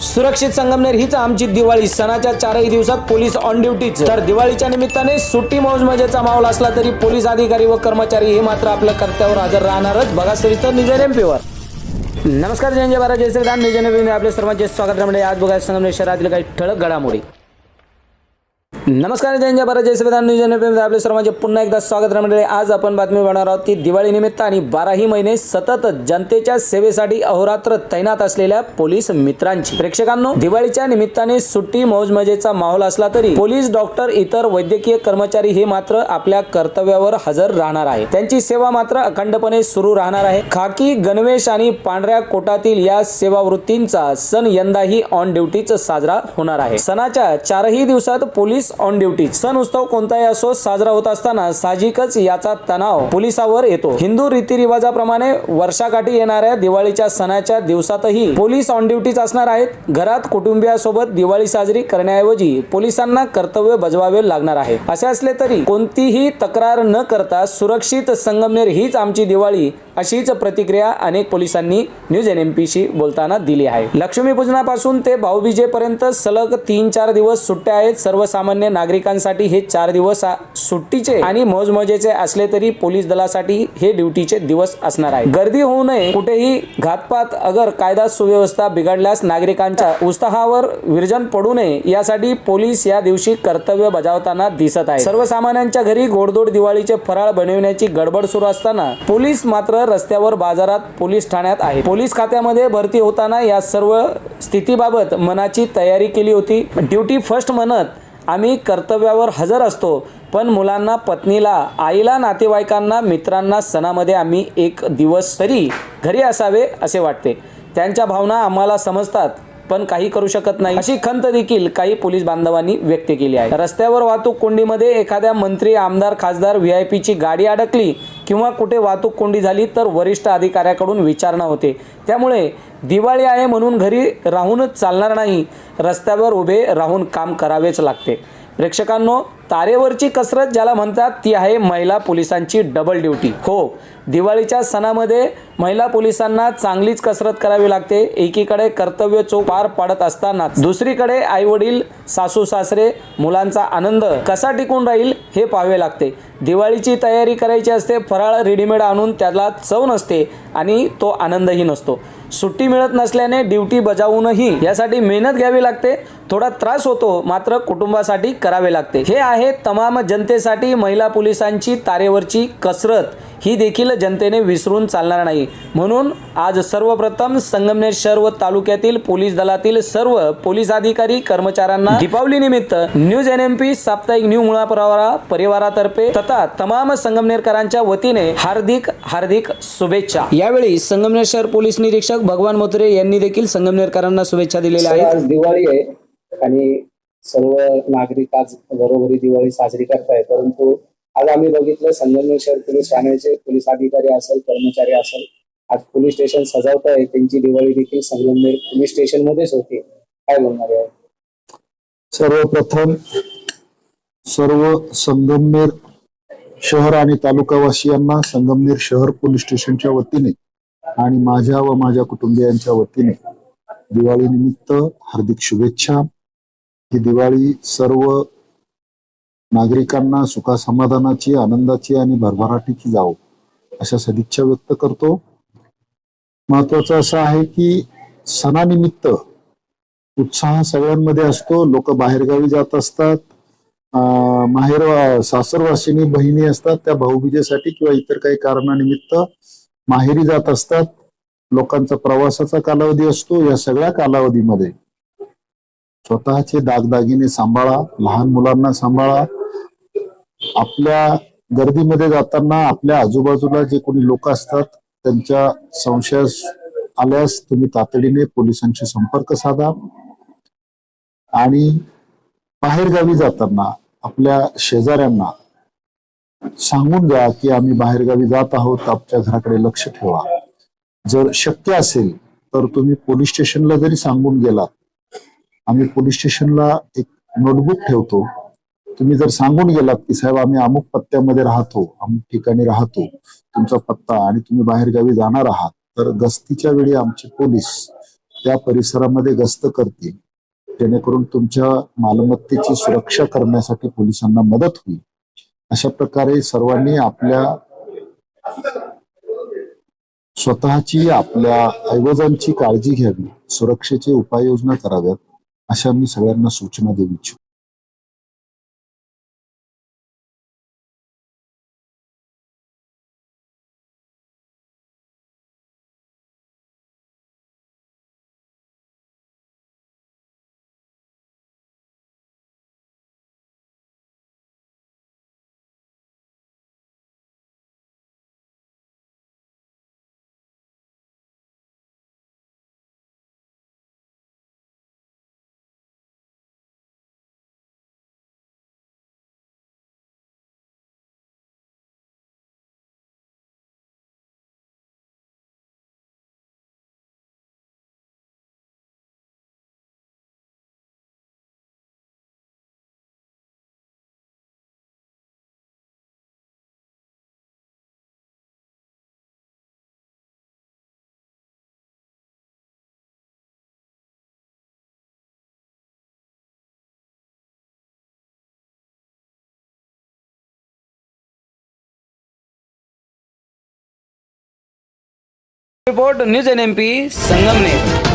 सुरक्षित संगमनेर हीच आमची दिवाळी. सणाच्या चारही दिवसात पोलीस ऑन ड्युटीच तर दिवाळीच्या निमित्ताने सुट्टी मौज मजेचा माहोल असला तरी पोलीस अधिकारी व कर्मचारी हे मात्र आपल्या कर्त्यावर हजर राहणारच. बघा सविस्तर निजर एमपीवर नमस्कार जय जय भारत जय श्रीराम. निजन एमपी सर्वांचे स्वागत म्हणजे आज बघा संगमनेर शहरातील काही ठळक घडामोडी. नमस्कार जय भारत जय श्रीराम निजन आपले सर्वांचे पुन्हा एकदा स्वागत मंडळी. आज आपण बातमी बनवणार आहोत की दिवाळीनिमित्त आणि बाराही महिने सतत जनतेच्या सेवेसाठी अहोरात्र तैनात असलेल्या पोलीस मित्रांची. प्रेक्षकांनो दिवाळीच्या निमित्ताने सुट्टी मौज मजेचा माहोल असला तरी पोलीस डॉक्टर इतर वैद्यकीय कर्मचारी हे मात्र आपल्या कर्तव्यावर हजर राहणार आहे. त्यांची सेवा मात्र अखंडपणे सुरू राहणार आहे. खाकी गणवेश आणि पांढऱ्या कोटातील या सेवावृत्तींचा सण यंदाही ऑन ड्युटीच साजरा होणार आहे. सणाच्या चारही दिवसात पोलीस ऑन ड्युटी सण उत्सव कोणताही असो साजरा होत असताना साहजिकच याचा तणाव पोलिसावर येतो. हिंदू रीतिरिवाजाप्रमाणे वर्षाकाठी येणाऱ्या दिवाळीच्या सणाच्या दिवसातही पोलीस ऑन ड्युटीच असणार आहेत. घरात कुटुंबियासोबत दिवाळी साजरी करण्याऐवजी पोलिसांना कर्तव्य बजवावे लागणार आहे. असे असले तरी कोणतीही तक्रार न करता सुरक्षित संगमनेर हीच आमची दिवाळी अशीच प्रतिक्रिया अनेक पोलिसांनी न्यूज एन एम शी बोलताना दिली आहे. लक्ष्मीपूजनापासून ते भाऊबीजेपर्यंत सलग तीन चार दिवस सुट्ट्या आहेत. सर्वसामान्य नागरिकांसाठी हे चार दिवस सुट्टीचे आणि मौजमजेचे असले तरी पोलीस दलासाठी हे ड्युटीचे दिवस असणार आहे गर्दी होऊ नये. कुठेही घातपात अगर कायदा सुव्यवस्था बिघडल्यास नागरिकांच्या उत्साहावर विरजन पडू नये. यासाठी पोलीस या दिवशी कर्तव्य बजावताना दिसत आहे सर्वसामान्यांच्या घरी गोडदोड दिवाळीचे फराळ बनविण्याची गडबड सुरू असताना पोलीस मात्र रस्त्यावर बाजारात पोलीस ठाण्यात आहे पोलीस खात्यामध्ये भरती होताना या सर्व स्थितीबाबत मनाची तयारी केली होती. ड्युटी फर्स्ट म्हणत आम्ही कर्तव्यावर हजर असतो. पण मुलांना पत्नीला आईला नातेवाईकांना मित्रांना सणामध्ये आम्ही एक दिवस तरी घरी असावे असे वाटते. त्यांच्या भावना आम्हाला समजतात. पण काही करू शकत नाही. अशी खंत देखील काही पोलीस बांधवांनी व्यक्त केली आहे. रस्त्यावर वाहतूक कोंडीमध्ये एखाद्या मंत्री आमदार खासदार व्ही आय गाडी अडकली किंवा कुठे वाहतूक कोंडी झाली तर वरिष्ठ अधिकाऱ्याकडून विचारणा होते. त्यामुळे दिवाळी आहे म्हणून घरी राहूनच चालणार नाही. रस्त्यावर उभे राहून काम करावेच लागते. प्रेक्षकांनो तारेवरची कसरत ज्याला म्हणतात ती आहे महिला पोलिसांची डबल ड्युटी हो दिवाळीच्या सणामध्ये महिला पोलिसांना चांगलीच कसरत करावी लागते. एकीकडे कर्तव्य चोख पार पाडत असतानाच. दुसरीकडे आई वडील सासू सासरे मुलांचा आनंद कसा टिकून राहील हे पाहावे लागते. दिवाळीची तयारी करायची असते फराळ रेडीमेड आणून त्याला चव नसते आणि तो आनंदही नसतो. सुट्टी मिळत नसल्याने ड्युटी बजावूनही यासाठी मेहनत घ्यावी लागते. थोडा त्रास होतो मात्र कुटुंबासाठी करावे लागते. हे आहे तमाम जनतेसाठी महिला पोलिसांची तारेवरची कसरत. ही देखील जनतेने विसरून चालणार नाही. म्हणून आज सर्वप्रथम संगमनेर शहर व तालुक्यातील पोलीस दलातील सर्व पोलीस अधिकारी कर्मचाऱ्यांना दीपावली निमित्त न्यूज एन एम पी साप्ताहिक न्यू मुळापरावरा परिवारातर्फे तथा तमाम संगमनेरकरांच्या वतीने हार्दिक हार्दिक शुभेच्छा. यावेळी संगमनेर शहर पोलीस निरीक्षक भगवान मोत्रे यांनी देखील संगमनेरकरांना शुभेच्छा दिलेल्या आहेत. आज दिवाळी आहे आणि सर्व नागरिक आज घरोघरी दिवाळी साजरी करताय परंतु आज आम्ही बघितलं संगमनेर शहर पोलीस ठाण्याचे पोलीस अधिकारी असेल कर्मचारी असेल आज पोलीस स्टेशन सजावत आहे त्यांची दिवाळी देखील संगमनेर पोलीस स्टेशन मध्येच होती. काय बोलणार आहे? सर्वप्रथम सर्व संगमनेर शहर आणि तालुकावासियांना संगमनेर शहर पोलीस स्टेशनच्या वतीने आणि माझ्या व माझ्या कुटुंबियांच्या वतीने दिवाळीनिमित्त हार्दिक शुभेच्छा. ही दिवाळी सर्व नागरिकांना सुखासमाधानाची आनंदाची आणि भरभराटीची जावो अशा सदिच्छा व्यक्त करतो. महत्वाचं असं आहे की सणानिमित्त उत्साह सगळ्यांमध्ये असतो. लोक बाहेरगावी जात असतात. अं, माहेर सासरवासिनी बहिणी असतात. त्या भाऊबीजेसाठी किंवा इतर काही कारणानिमित्त माहेरी जात असतात. लोकांचा प्रवासाचा कालावधी असतो. या सगळ्या कालावधीमध्ये स्वतःचे दागदागिने सांभाळा लहान मुलांना सांभाळा. आपल्या गर्दीमध्ये जाताना आपल्या आजूबाजूला जे कोणी लोक असतात त्यांच्या संशयास आल्यास तुम्ही तातडीने पोलिसांशी संपर्क साधा. आणि बाहेरगावी जाताना आपल्या शेजाऱ्यांना सांगून द्या की आम्ही बाहेरगावी जात आहोत आमच्या घराकडे लक्ष ठेवा. जर शक्य असेल तर तुम्ही पोलीस स्टेशनला जरी सांगून गेलात आम्ही पोलीस स्टेशनला एक नोटबुक ठेवतो. तुम्ही जर सांगून गेलात की साहेब आम्ही अमुक पत्त्यामध्ये राहतो अमुक ठिकाणी राहतो तुमचा पत्ता आणि तुम्ही बाहेरगावी जाणार आहात तर गस्तीच्या वेळी आमचे पोलीस त्या परिसरामध्ये गस्त करतील. जेणेकरून तुमच्या मालमत्तेची सुरक्षा करण्यासाठी पोलिसांना मदत होईल. अशा प्रकारे सर्वांनी आपल्या स्वतःची आपल्या ऐवजांची काळजी घ्यावी. सुरक्षेची उपाययोजना कराव्यात. અસરની સળંગ સૂચના દેવી છું report news N M P Sangamner.